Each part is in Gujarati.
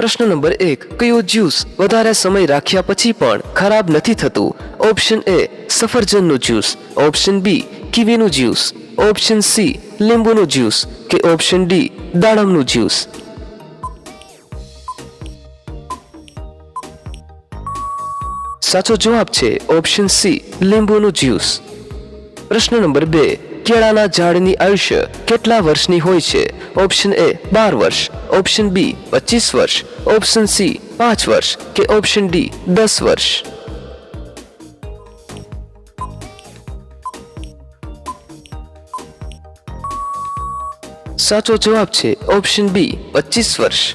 પ્રશ્ન નંબર એક, કયો જ્યુસ વધારે સમય રાખ્યા પછી પણ ખરાબ નથી થતું? ઓપ્શન એ, સફરજનનું જ્યુસ. ઓપ્શન બી, કીવીનું જ્યુસ. ઓપ્શન સી, લીંબુનું જ્યુસ. કે ઓપ્શન ડી, દાડમનું જ્યુસ. સાચો જવાબ છે ઓપ્શન સી, લીંબુનું જ્યુસ. પ્રશ્ન નંબર બે, કેળાના ઝાડની આયુષ્ય કેટલા વર્ષની હોય છે? ઓપ્શન એ બાર વર્ષ. ઓપ્શન બી પચીસ વર્ષ. ઓપ્શન સી પાંચ વર્ષ. કે ઓપ્શન ડી દસ વર્ષ. સાચો જવાબ છે ઓપ્શન બી પચીસ વર્ષ.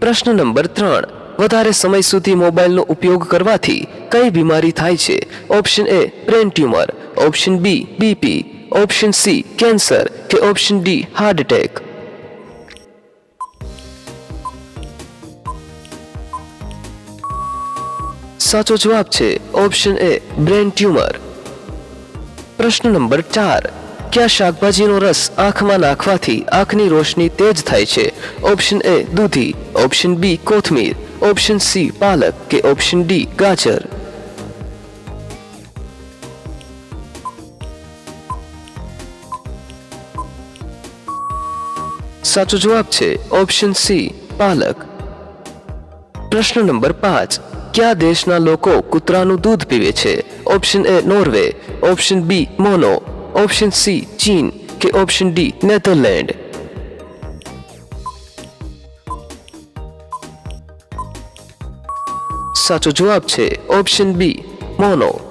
પ્રશ્ન નંબર ત્રણ, વધારે સમય સુધી મોબાઈલનો ઉપયોગ કરવાથી કઈ બીમારી થાય છે? Option A brain tumour option B BP option C cancer કે ઓપ્શન ડી હાર્ટ એટેક સાચો જવાબ છે ઓપ્શન એ બ્રેન ટ્યુમર પ્રશ્ન નંબર ચાર કયા શાકભાજીનો રસ આંખમાં નાખવાથી આંખની રોશની તેજ થાય છે ઓપ્શન એ દૂધી ઓપ્શન બી કોથમીર ઓપ્શન સી પાલક કે ઓપ્શન ડી ગાજર સાચો જવાબ છે ઓપ્શન સી પાલક. પ્રશ્ન નંબર પાંચ, કયા દેશના લોકો કૂતરાનું દૂધ પીવે છે? Option A Norway option B mono option C ચીન કે ઓપ્શન ડી નેધરલેન્ડ સાચો જવાબ છે ઓપ્શન બી મોનો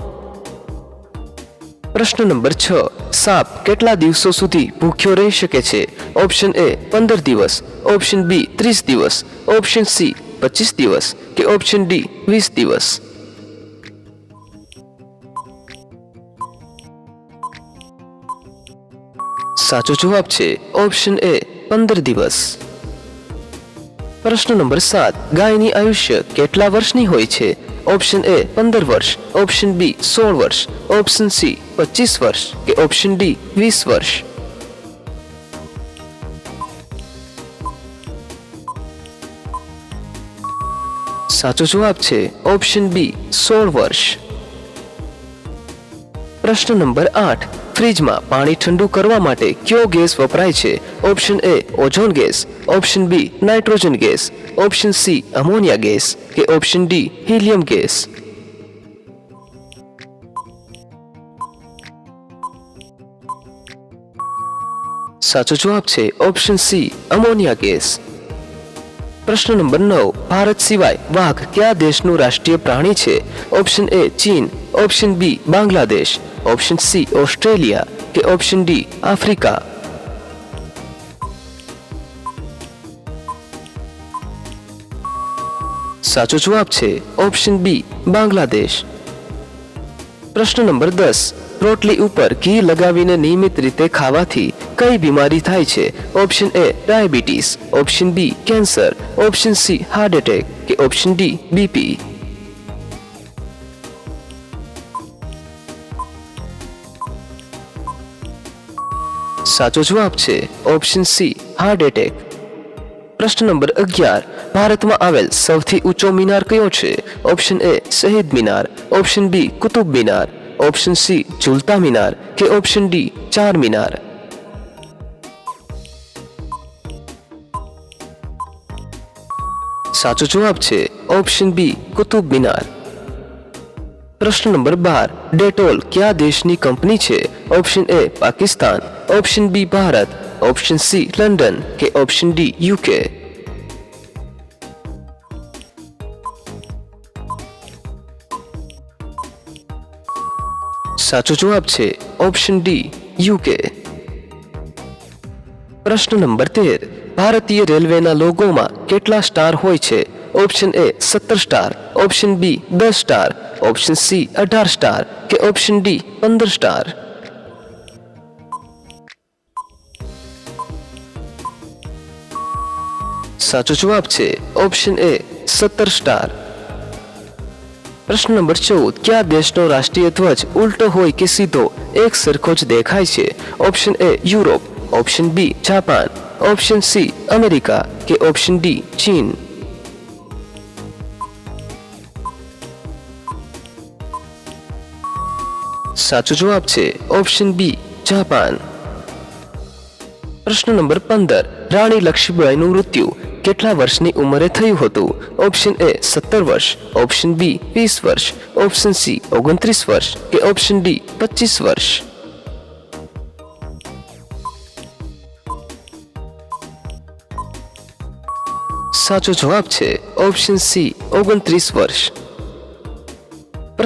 પ્રશ્ન નંબર છ. સાપ કેટલા દિવસો સુધી ભૂખ્યો રહી શકે છે? ઓપ્શન એ પંદર દિવસ. ઓપ્શન બી ત્રીસ દિવસ. ઓપ્શન સી પચીસ દિવસ કે ઓપ્શન ડી વીસ દિવસ. સાચો જવાબ છે ઓપ્શન એ પંદર દિવસ. પ્રશ્ન નંબર સાત. ગાયની આયુષ્ય કેટલા વર્ષની હોય છે? ઓપ્શન એ પંદર વર્ષ. ઓપ્શન બી સોળ વર્ષ. ઓપ્શન સી પચીસ વર્ષ કે ઓપ્શન ડી વીસ વર્ષ. સાચો જવાબ છે ઓપ્શન બી સોળ વર્ષ. પ્રશ્ન નંબર આઠ. ફ્રીજમાં પાણી ઠંડુ કરવા માટે કયો ગેસ વપરાય છે? Option A ozone gas. Option B nitrogen gas. Option C ammonia gas કે ઓપ્શન ડી હિલિયમ ગેસ સાચો જવાબ છે ઓપ્શન સી અમોનિયા ગેસ પ્રશ્ન નંબર નવ ભારત સિવાય વાઘ કયા દેશનું રાષ્ટ્રીય પ્રાણી છે ઓપ્શન એ ચીન option B Bangladesh option C Australia કે ઓપ્શન ડી આફ્રિકા સાચો જવાબ છે ઓપ્શન બી, બાંગ્લાદેશ. પ્રશ્ન નંબર દસ, રોટલી ઉપર ઘી લગાવીને નિયમિત રીતે ખાવાથી કઈ બીમારી થાય છે? Option A, diabetes. Option B, cancer. Option C heart attack કે ઓપ્શન ડી, બીપી. સાચો જવાબ છે ઓપ્શન સી હાર્ટ એટેક પ્રશ્ન નંબર અગિયાર ભારતમાં આવેલ સૌથી ઊંચો મિનાર કયો છે? Option A Shaheed Minar. Option B Qutub Minar. Option C Jhulta Minar. કે ઓપ્શન ડી ચાર મિનાર. સાચો જવાબ છે ઓપ્શન બી કુતુબ મિનાર. પ્રશ્ન નંબર બાર, ડેટોલ કયા દેશની કંપની છે? Option A Pakistan. Option B Bharat. Option C London. કે ઓપ્શન ડી યુકે. સાચો જવાબ છે ઓપ્શન ડી યુકે પ્રશ્ન નંબર તેર, ભારતીય રેલવેના લોગોમાં કેટલા સ્ટાર હોય છે? ઓપ્શન એ સત્તર સ્ટાર ઓપ્શન બી દસ સ્ટાર ઓપ્શન સી અઢાર સ્ટાર કે ઓપ્શન ડી પંદર સ્ટાર સાચો જવાબ છે ઓપ્શન એ સત્તર સ્ટાર પ્રશ્ન નંબર ચૌદ, કયા દેશનો રાષ્ટ્રીય ધ્વજ ઉલટો હોય કે સીધો? એક સરખો જ દેખાય છે. Option A Europe, option B Japan, option C America કે ઓપ્શન ડી ચીન. સાચો જવાબ છે ઓપ્શન બી જાપાન. પ્રશ્ન નંબર પંદર, રાણી લક્ષ્મીબાઈનું મૃત્યુ. કેટલા વર્ષની ઉંમરે થયું હતું? ઓપ્શન એ સત્તર વર્ષ, ઓપ્શન બી વીસ વર્ષ, ઓપ્શન સી ઓગણત્રીસ વર્ષ કે ઓપ્શન ડી પચીસ વર્ષ. સાચો જવાબ છે ઓપ્શન સી ઓગણત્રીસ વર્ષ.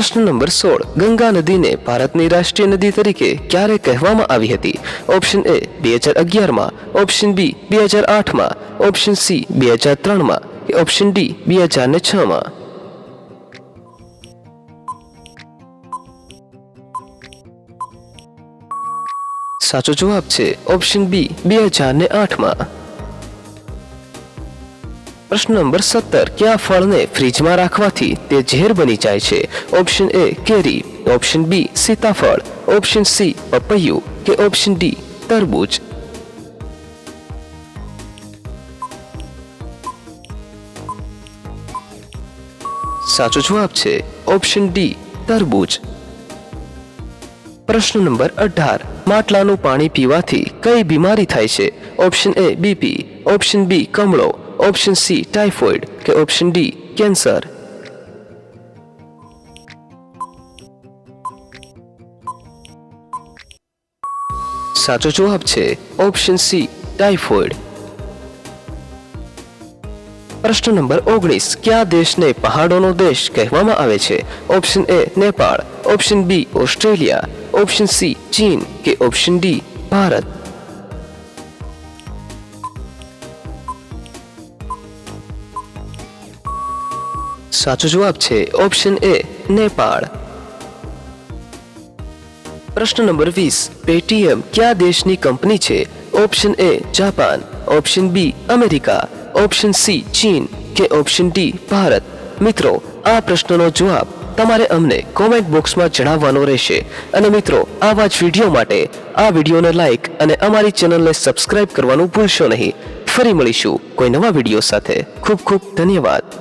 પ્રશ્ન નંબર સોળ. ગંગા નદીને ભારતની રાષ્ટ્રીય નદી તરીકે ક્યારે કહેવામાં આવી હતી? ઓપ્શન એ બે હજાર અગિયારમાં ઓપ્શન બી બે હજાર આઠમાં ઓપ્શન સી બે હજાર ત્રણમાં કે ઓપ્શન ડી બે હજાર ને છમાં સાચો જવાબ છે ઓપ્શન બી બે હજાર ને આઠમાં પ્રશ્ન નંબર સત્તર, ક્યાં ફળને ફ્રીજમાં રાખવાથી તે ઝેર બની જાય છે? ઓપ્શન એ કેરી. ઓપ્શન બી સીતાફળ. ઓપ્શન સી પપૈયું કે ઓપ્શન ડી તરબૂચ. સાચો જવાબ છે ઓપ્શન ડી તરબૂચ. પ્રશ્ન નંબર અઢાર, માટલાનું પાણી પીવાથી કઈ બીમારી થાય છે? Option A BP option B કમળો. Option C typhoid કે ઓપ્શન ડી કેન્સર સાચો જવાબ છે ઓપ્શન સી ટાઇફોઇડ પ્રશ્ન નંબર ઓગણીસ, કયા દેશને પહાડોનો દેશ કહેવામાં આવે છે? Option A Nepal. Option B Australia. Option C ચીન. કે ઓપ્શન ડી ભારત. સાચો જવાબ છે ઓપ્શન એ, નેપાળ. પ્રશ્ન નંબર વીસ પેટીએમ કયા દેશની કંપની છે? Option A, Japan. Option B, America. Option C, ચીન કે ઓપ્શન ડી, ભારત. મિત્રો, આ પ્રશ્નનો જવાબ તમારે અમને કોમેન્ટ બોક્સમાં જણાવવાનો રહેશે. અને મિત્રો, આવા જ વીડિયો માટે આ વિડીયોને લાઇક અને અમારી ચેનલને સબસ્ક્રાઇબ કરવાનું ભૂલશો નહીં. ફરી મળીશું કોઈ નવા વીડિયો સાથે. ખૂબ ખૂબ ધન્યવાદ.